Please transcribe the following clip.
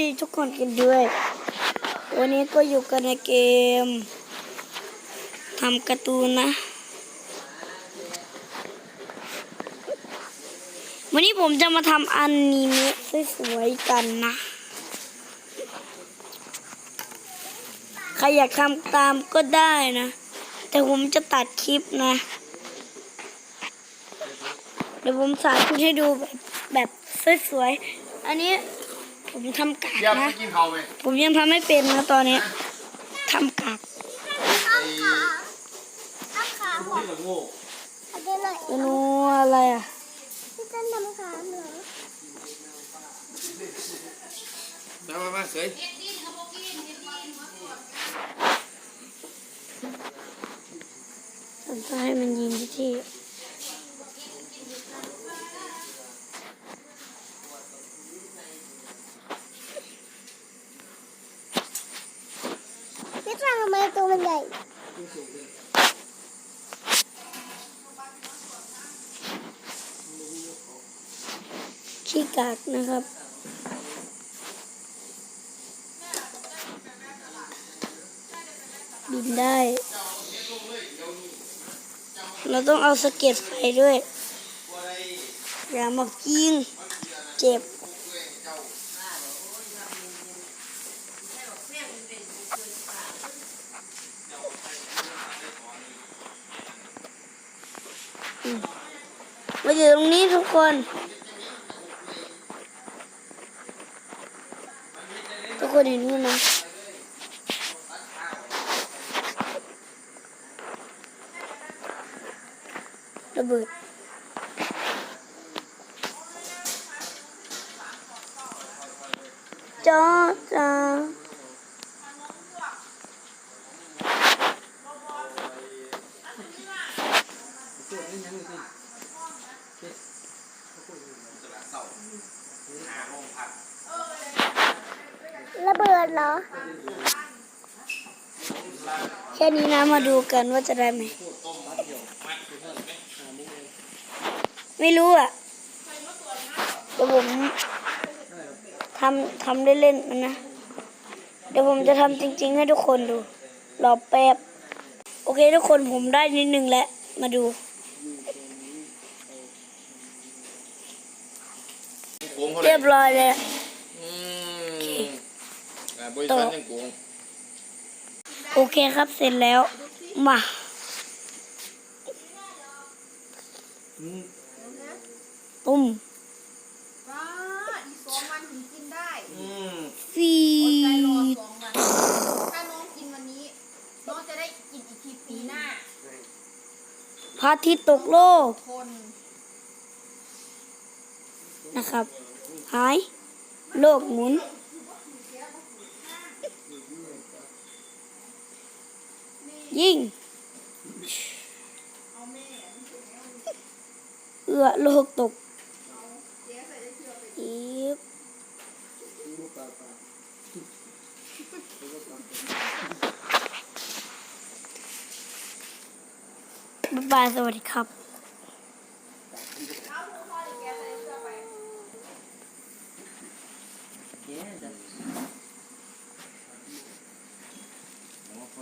ดีทุกคนกันด้วย วันนี้ก็อยู่กันในเกมทำการ์ตูนนะ วันนี้ผมจะมาทำอนิเมะสวยๆกันนะ ใครอยากทำตามก็ได้นะ แต่ผมจะตัดคลิปนะ เดี๋ยวผมสาธิตให้ดูแบบแบบสวยๆ อันนี้ ผมทำกากเดี๋ยวนะไปกินเขาไหมผมยังทำไม่เป็นนะตอนนี้ทำกากไอ้อาขาที่ละโง่เอาไปเลยเมนูอะไรอะพี่ต้นทำขามเหรอมามามาเสยผมจะให้มันยิงที่ที่ พี่ต้นทำไมันใหญ่ขี้กากนะครับบินได้ เราต้องเอาสะเก็ดไฟด้วย อย่ามายิงเจ็บ มาอยู่ตรงนี้ทุกคนทุกคนเห็นนู่นนะระเบิดจ้าจ้า ระเบิดเหรอ แค่นี้นะมาดูกันว่าจะได้ไหม ไม่รู้อะ เดี๋ยวผมทำทำเล่นๆมันนะ เดี๋ยวผมจะทำจริง ๆ ให้ทุกคนดู รอแป๊บ โอเคทุกคนผมได้นิดนึงแล้ว มาดู โกง เขาเลเรียยบร้อยเลย อืมอ่าบริษัทยังโกงโอเคครับเสร็จแล้ว มาตุ้มว้าอีกสองวันถึงกินได้อืมฟีอดใจรอดสองวันถ้าน้องกินวันนี้น้องจะได้กินอีกทีปีหน้าพระอาทิตย์ตกโลก ทน นะครับ หาย โลกหมุน ยิงเอือโลกตกอีบบ๊ายบายสวัสดีครับ อ๋อเข